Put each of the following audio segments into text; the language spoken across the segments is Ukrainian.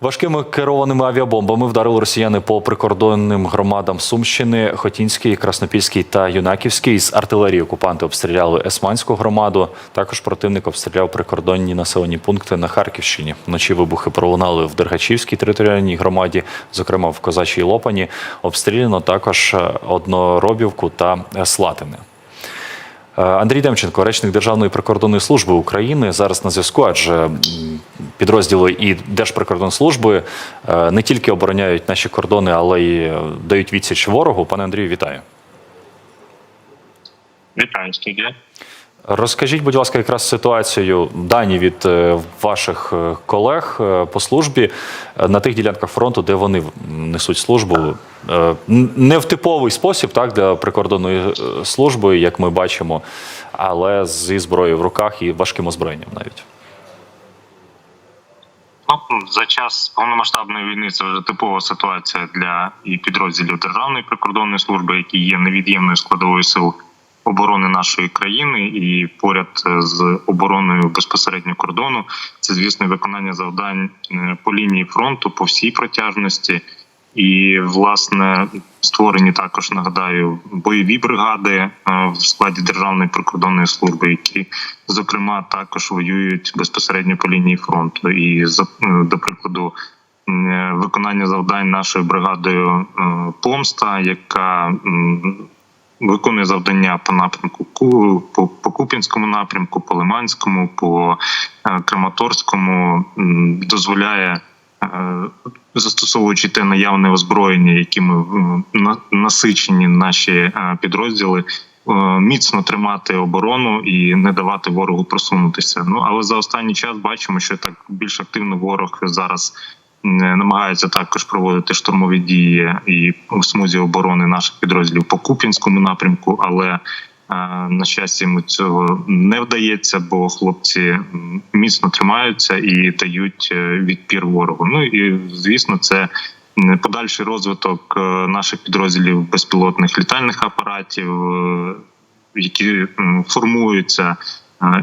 Важкими керованими авіабомбами вдарили росіяни по прикордонним громадам Сумщини, Хотінський, Краснопільський та Юнаківський. З артилерії окупанти обстріляли Есманську громаду. Також противник обстріляв прикордонні населені пункти на Харківщині. Вночі вибухи пролунали в Дергачівській територіальній громаді, зокрема в Козачій Лопані. Обстріляно також Одноробівку та Слатини. Е, Андрій Демченко, речник Державної прикордонної служби України, зараз на зв'язку, адже підрозділи і Держприкордонслужби е, не тільки обороняють наші кордони, але й е, дають відсіч ворогу. Пане Андрію, вітаю. Вітаю студія. Розкажіть, будь ласка, якраз ситуацію дані від е, ваших е, колег е, по службі на тих ділянках фронту, де вони несуть службу. Не в типовий спосіб, так, для прикордонної служби, як ми бачимо, але зі зброєю в руках і важким озброєнням навіть. Ну, за час повномасштабної війни це вже типова ситуація для і підрозділів Державної прикордонної служби, які є невід'ємною складовою сил оборони нашої країни, і поряд е, з обороною безпосередньо кордону, це звісно виконання завдань е, по лінії фронту по всій протяжності. І власне створені також нагадаю бойові бригади е, в складі державної прикордонної служби, які зокрема також воюють безпосередньо по лінії фронту. І до прикладу, виконання завдань нашою бригадою помста, яка виконує завдання по напрямку Ку- по, по Куп'янському напрямку, по Лиманському, по е, Краматорському, дозволяє. е, Застосовуючи те наявне озброєння, якими на- насичені наші е, підрозділи, міцно тримати оборону і не давати ворогу просунутися. Ну але за останній час бачимо, що так більш активно ворог зараз намагається також проводити штурмові дії і в смузі оборони наших підрозділів по Куп'янському напрямку, але е, на щастя, йому цього не вдається, бо хлопці міцно тримаються і дають е, відпір ворогу. Ну і звісно, це подальший розвиток е, наших підрозділів безпілотних літальних апаратів, які формуються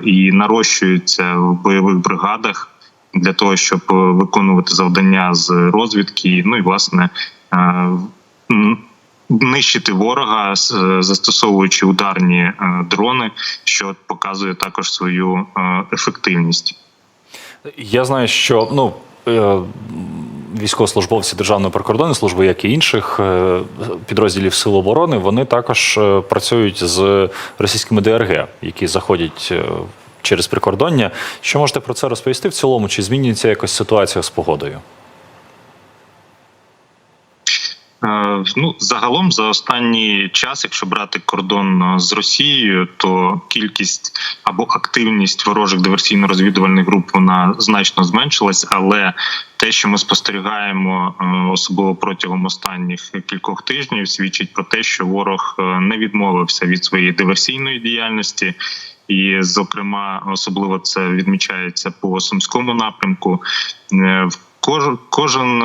і нарощуються в бойових бригадах для того, щоб е, виконувати завдання з розвідки. Ну і власне е, нищити ворога, е, застосовуючи ударні дрони, що показує також свою ефективність. Я знаю, що ну. Військовослужбовці Державної прикордонної служби, як і інших підрозділів Сил оборони, вони також працюють з російськими ДРГ, які заходять через прикордоння. Що можете про це розповісти в цілому? Чи змінюється якось ситуація з погодою? Ну, загалом за останній час, якщо брати кордон е, з Росією, то кількість або активність ворожих диверсійно-розвідувальних груп вона значно зменшилась. Але те, що ми спостерігаємо, е, особливо протягом останніх кількох тижнів, свідчить про те, що ворог е, не відмовився від своєї диверсійної діяльності. І, зокрема, особливо це відмічається по сумському напрямку. Кожен кожен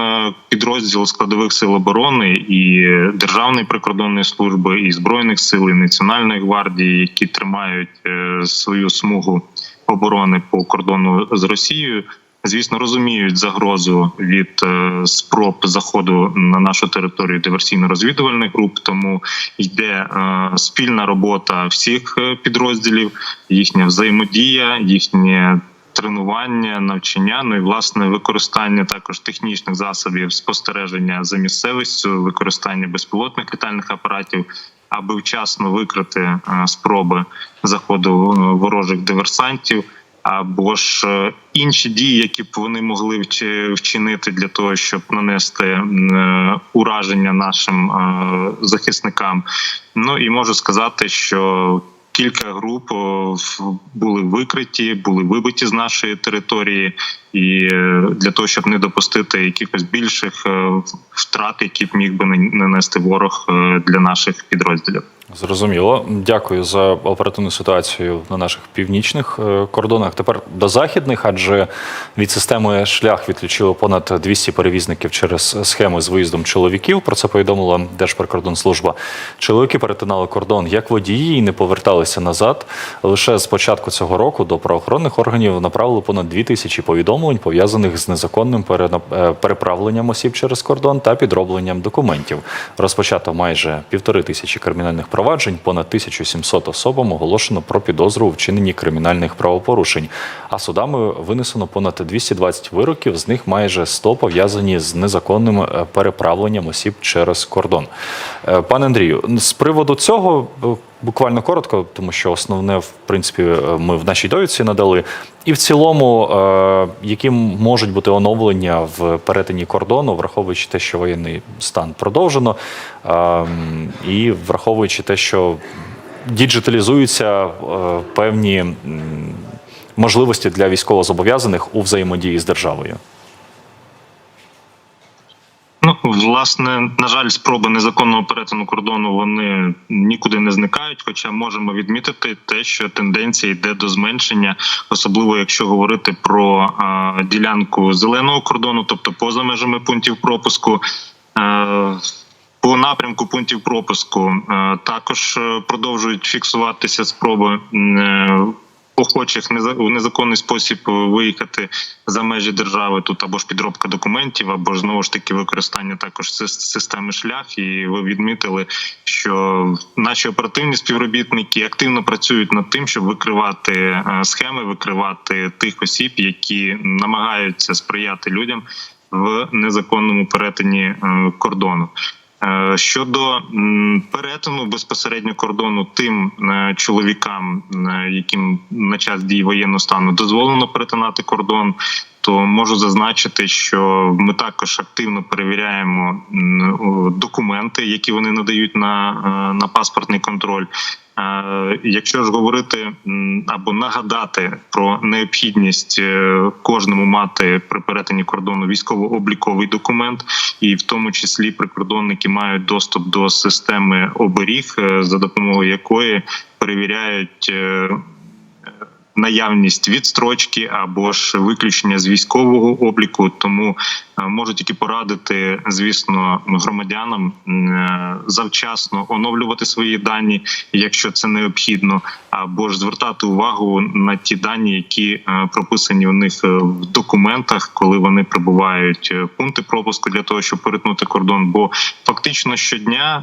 підрозділ складових сил оборони і державної прикордонної служби, і збройних сил, і національної гвардії, які тримають е, свою смугу оборони по кордону з Росією, звісно, розуміють загрозу від е, спроб заходу на нашу територію диверсійно-розвідувальних груп. Тому йде е, спільна робота всіх підрозділів, їхня взаємодія, їхнє тренування, навчання, ну і власне використання також технічних засобів спостереження за місцевістю, використання безпілотних літальних апаратів, аби вчасно викрити е, спроби заходу е, ворожих диверсантів. Або ж е, інші дії, які б вони могли вчинити для того, щоб нанести ураження нашим захисникам. Ну і можу сказати, що кілька груп були викриті, були вибиті з нашої території, і е, для того, щоб не допустити якихось більших е, втрат, які б міг би нан- нанести ворог е, для наших підрозділів. Зрозуміло. Дякую за оперативну ситуацію на наших північних е, кордонах. Тепер до західних, адже від системи шлях відключило понад 200 перевізників через схеми з виїздом чоловіків. Про це повідомила Держприкордонслужба. Чоловіки перетинали кордон як водії і не поверталися назад. Лише з початку цього року до правоохоронних органів направили понад 2 тисячі повідомлень, пов'язаних з незаконним е, переправленням осіб через кордон та підробленням документів. Розпочато майже півтори тисячі кримінальних проваджень, понад 1700 особам оголошено про підозру у вчиненні кримінальних правопорушень. А судами винесено понад 220 вироків, з них майже 100 пов'язані з незаконним е, переправленням осіб через кордон. Е, Пане Андрію, з приводу цього е, буквально коротко, тому що основне, в принципі, е, ми в нашій довідці надали. І в цілому, е, які можуть бути оновлення в перетині кордону, враховуючи те, що воєнний стан продовжено, е, і враховуючи те, що діджиталізуються е, певні можливості для військовозобов'язаних у взаємодії з державою. Ну, власне, на жаль, спроби незаконного перетину кордону вони нікуди не зникають. Хоча можемо відмітити те, що тенденція йде до зменшення, особливо якщо говорити про е, ділянку зеленого кордону, тобто поза межами пунктів пропуску. Е, по напрямку пунктів пропуску е, також е, продовжують фіксуватися спроби охочих у незаконний спосіб виїхати за межі держави тут або ж підробка документів, або ж знову ж таки використання також системи шлях. І ви відмітили, що наші оперативні співробітники активно працюють над тим, щоб викривати е, схеми, викривати тих осіб, які намагаються сприяти людям в незаконному перетині е, кордону. Е, Щодо перетину безпосередньо кордону тим е, чоловікам, е, яким на час дії воєнного стану дозволено перетинати кордон, то можу зазначити, що ми також активно перевіряємо документи, які вони надають на, е, на паспортний контроль. Е, Якщо ж говорити або нагадати про необхідність е, кожному мати при перетині кордону військово-обліковий документ, і в тому числі прикордонники мають доступ до системи оберіг, за допомогою якої перевіряють. Наявність відстрочки або ж виключення з військового обліку, тому е, можу тільки порадити, звісно, громадянам е, завчасно оновлювати свої дані, якщо це необхідно, або ж звертати увагу на ті дані, які е, прописані у них в документах, коли вони прибувають пункти пропуску для того, щоб перетнути кордон. Бо фактично щодня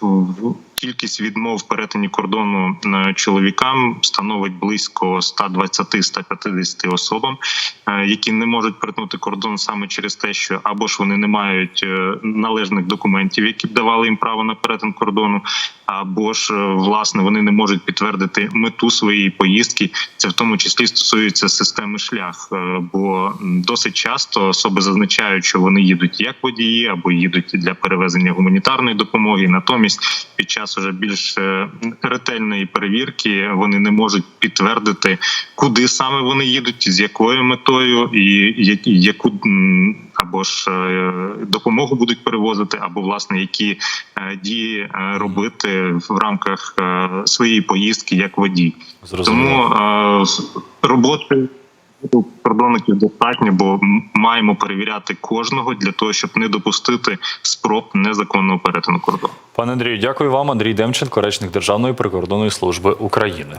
в- Кількість відмов в перетині кордону е, чоловікам становить близько 120-150 особам, е, які не можуть перетнути кордон саме через те, що або ж вони не мають е, належних документів, які б давали їм право на перетин кордону, або ж власне вони не можуть підтвердити мету своєї поїздки. Це в тому числі стосується системи шлях, бо досить часто особи зазначають, що вони їдуть як водії або їдуть для перевезення гуманітарної допомоги. Натомість під час уже більш е, ретельної перевірки вони не можуть підтвердити, куди саме вони їдуть, з якою метою, і яку або ж е, допомогу будуть перевозити, або власне які е, дії робити в рамках своєї поїздки як водій. Зрозуміло. Тому роботи у кордонників достатньо, бо маємо перевіряти кожного для того, щоб не допустити спроб незаконного перетину кордону. Пане Андрію, дякую вам. Андрій Демченко, речник Державної прикордонної служби України.